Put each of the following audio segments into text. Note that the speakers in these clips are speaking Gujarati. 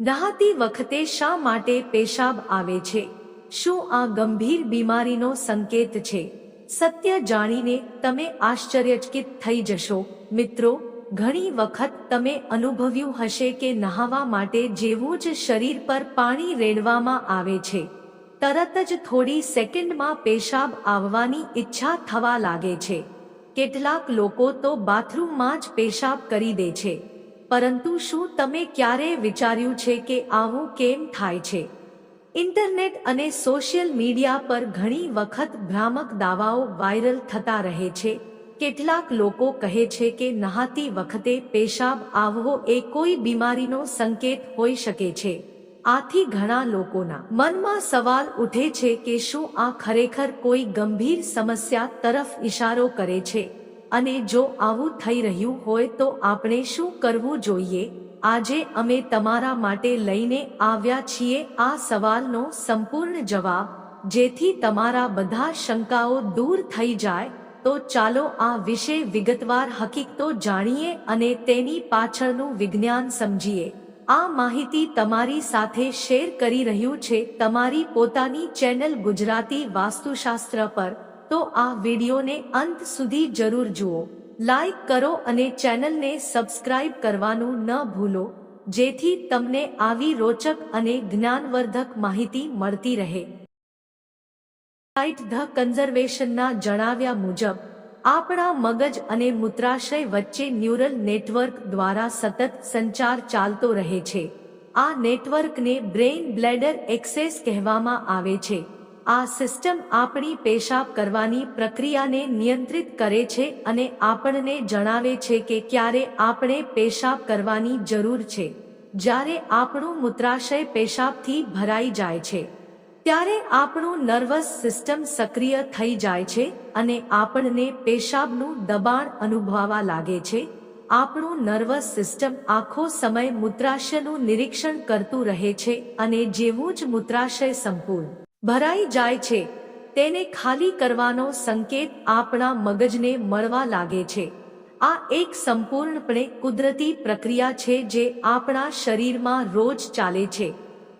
નહાતી વખતે શા માટે પેશાબ આવે છે? શું આ ગંભીર બીમારીનો સંકેત છે? સત્ય જાણીને તમે આશ્ચર્યચકિત થઈ જશો. મિત્રો, ઘણી વખત તમે અનુભવ્યું હશે કે નહાવા માટે જેવું જ શરીર પર પાણી રેડવામાં આવે છે. તરત જ થોડી સેકન્ડમાં પેશાબ આવવાની ઈચ્છા થવા લાગે છે. કેટલાક લોકો તો બાથરૂમમાં જ પેશાબ કરી દે છે. પરંતુ શું તમે ક્યારેય વિચાર્યું છે કે આવું કેમ થાય છે? ઇન્ટરનેટ અને સોશિયલ મીડિયા પર ઘણી વખત ભ્રામક દાવાઓ વાયરલ થતા રહે છે. કેટલાક લોકો કહે છે કે નહાતી વખતે પેશાબ આવવો એ કોઈ બીમારીનો સંકેત હોઈ શકે છે. આથી ઘણા લોકોના મનમાં સવાલ ઉઠે છે કે શું આ ખરેખર કોઈ ગંભીર સમસ્યા તરફ ઇશારો કરે છે? અને જો આવું થઈ રહ્યું હોય તો આપણે શું કરવું જોઈએ? આજે અમે તમારા માટે લઈને આવ્યા છીએ આ સવાલનો સંપૂર્ણ જવાબ. જેથી તમારા બધા શંકાઓ દૂર થઈ જાય, તો ચાલો આ વિશે વિગતવાર હકીકતો જાણીએ અને તેની પાછળનું વિજ્ઞાન સમજીએ. આ માહિતી તમારી સાથે શેર કરી રહ્યું છે તમારી પોતાની ચેનલ ગુજરાતી વાસ્તુશાસ્ત્ર પર. તો આ વિડીયોને અંત સુધી જરૂર જુઓ. લાઈક કરો અને ચેનલને સબસ્ક્રાઇબ કરવાનું ન ભૂલો, જેથી તમને આવી રોચક અને જ્ઞાનવર્ધક માહિતી મળતી રહે. ધ કન્ઝર્વેશનના જણાવ્યા મુજબ, આપણા મગજ અને મૂત્રાશય વચ્ચે ન્યુરલ નેટવર્ક દ્વારા સતત સંચાર ચાલતો રહે છે. આ નેટવર્કને બ્રેઇન બ્લેડર એક્સેસ કહેવામાં આવે છે. આ સિસ્ટમ આપણી પેશાબ કરવાની પ્રક્રિયાને નિયંત્રિત કરે છે અને આપણને જણાવે છે કે ક્યારે આપણે પેશાબ કરવાની જરૂર છે. જ્યારે આપણું મૂત્રાશય પેશાબથી ભરાઈ જાય છે, ત્યારે આપણું નર્વસ સિસ્ટમ સક્રિય થઈ જાય છે અને આપણને પેશાબનું દબાણ અનુભવવા લાગે છે. આપણું નર્વસ સિસ્ટમ આખો સમય મૂત્રાશયનું નિરીક્ષણ કરતું રહે છે અને જેવું જ મૂત્રાશય સંપૂર્ણ ભરાઈ જાય છે. તેને ખાલી કરવાનો સંકેત આપણા મગજને મળવા લાગે છે. આ એક સંપૂર્ણપણે કુદરતી પ્રક્રિયા છે જે આપણા શરીરમાં રોજ ચાલે છે.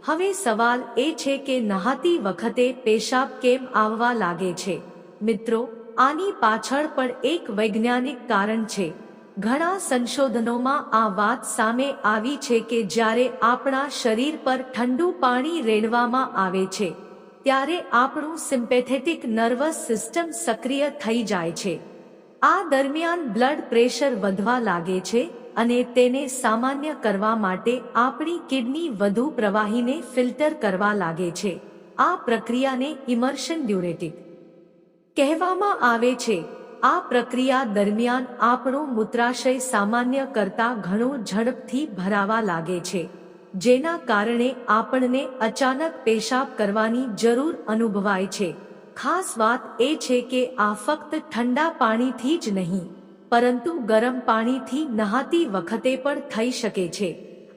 હવે સવાલ એ છે કે નહાતી વખતે પેશાબ કેમ આવવા લાગે છે? મિત્રો, આની પાછળ પણ એક વૈજ્ઞાનિક કારણ છે. ઘણા સંશોધનોમાં આ વાત સામે આવી છે કે જ્યારે આપણા શરીર પર ઠંડુ પાણી રેડવામાં આવે છે ત્યારે આપણું સિમ્પેથેટિક નર્વસ સિસ્ટમ સક્રિય થઈ જાય છે. આ દરમિયાન બ્લડ પ્રેશર વધવા લાગે છે અને તેને સામાન્ય કરવા માટે આપણી કિડની વધુ પ્રવાહીને ફિલ્ટર કરવા લાગે છે. આ પ્રક્રિયાને ઇમર્શન ડ્યુરેટિક કહેવામાં આવે છે. આ પ્રક્રિયા દરમિયાન આપણો મૂત્રાશય સામાન્ય કરતા ઘણો ઝડપથી ભરાવા લાગે છે. જેના કારણે આપણને અચાનક પેશાબ કરવાની જરૂર અનુભવાય છે. ખાસ વાત એ છે કે આ ફક્ત ઠંડા પાણીથી જ નહીં, પરંતુ ગરમ પાણીથી નહાતી વખતે પણ થઈ શકે છે.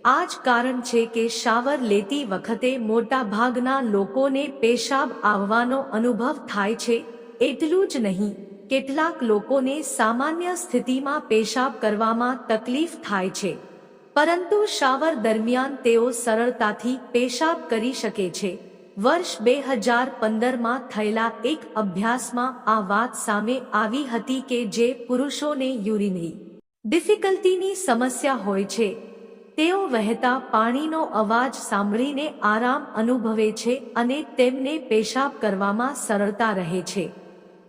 આ જ કારણ છે કે શાવર લેતી વખતે મોટાભાગના લોકોને પેશાબ આવવાનો અનુભવ થાય છે. એટલું જ નહીં, કેટલાક લોકોને સામાન્ય સ્થિતિમાં પેશાબ કરવામાં તકલીફ થાય છે. પરંતુ શાવર દરમિયાન તેઓ સરળતાથી પેશાબ કરી શકે છે. વર્ષ બે હજાર પંદરમાં થયેલા એક અભ્યાસમાં આ વાત સામે આવી હતી કે જે પુરુષોને યુરિનરી ડિફિકલ્ટીની સમસ્યા હોય છે. તેઓ વહેતા પાણીનો અવાજ સાંભળીને આરામ અનુભવે છે અને તેમને પેશાબ કરવામાં સરળતા રહે છે.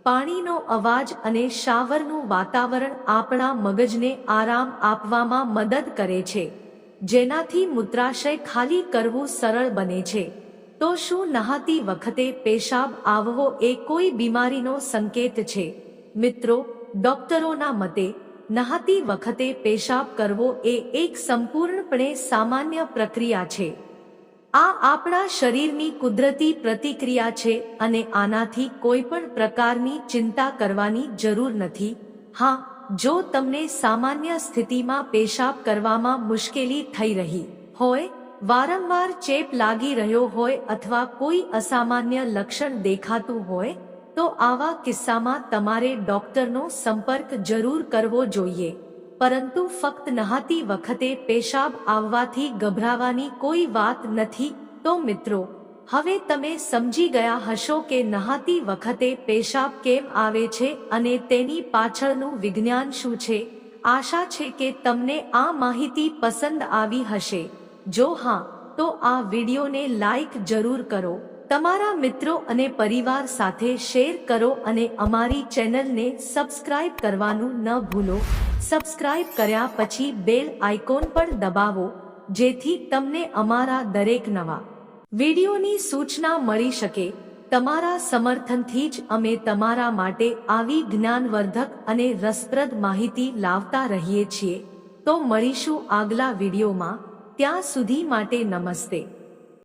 પાણીનો અવાજ અને શાવરનું વાતાવરણ આપણા મગજને આરામ આપવામાં મદદ કરે છે. જેનાથી મૂત્રાશય ખાલી કરવું સરળ બને છે. તો શું નહાતી વખતે પેશાબ આવવો એ કોઈ બીમારીનો સંકેત છે? મિત્રો, ડોક્ટરોના મતે, નહાતી વખતે પેશાબ કરવો એ એક સંપૂર્ણપણે સામાન્ય પ્રક્રિયા છે. આ આપણા શરીરની કુદરતી પ્રતિક્રિયા છે અને આનાથી કોઈ પણ પ્રકારની ચિંતા કરવાની જરૂર નથી. હા, જો તમને સામાન્ય સ્થિતિમાં પેશાબ કરવામાં મુશ્કેલી થઈ રહી હોય, વારંવાર ચેપ લાગી રહ્યો હોય અથવા કોઈ અસામાન્ય લક્ષણ દેખાતું હોય, તો આવા કિસ્સામાં તમારે ડોક્ટરનો સંપર્ક જરૂર કરવો જોઈએ. પરંતુ ફક્ત નહાતી વખતે પેશાબ આવવાથી ગભરાવાની કોઈ વાત નથી. તો મિત્રો, હવે તમે સમજી ગયા હશો કે નહાતી વખતે પેશાબ કેમ આવે છે અને તેની પાછળનું વિજ્ઞાન શું છે? આશા છે કે તમને આ માહિતી પસંદ આવી હશે. જો હા, તો આ વિડીયોને લાઈક જરૂર કરો. તમારા મિત્રો અને પરિવાર સાથે શેર કરો અને અમારી ચેનલને સબસ્ક્રાઇબ કરવાનું ન ભૂલો. સબસ્ક્રાઇબ કર્યા પછી બેલ આઇકોન પર દબાવો, જેથી તમને અમારા દરેક નવા વિડીયોની સૂચના મળી શકે. તમારા સમર્થનથી જ અમે તમારા માટે આવી જ્ઞાનવર્ધક અને રસપ્રદ માહિતી લાવતા રહીએ છીએ. તો મળીશું આગલા વિડીયોમાં. ત્યાં સુધી માટે નમસ્તે.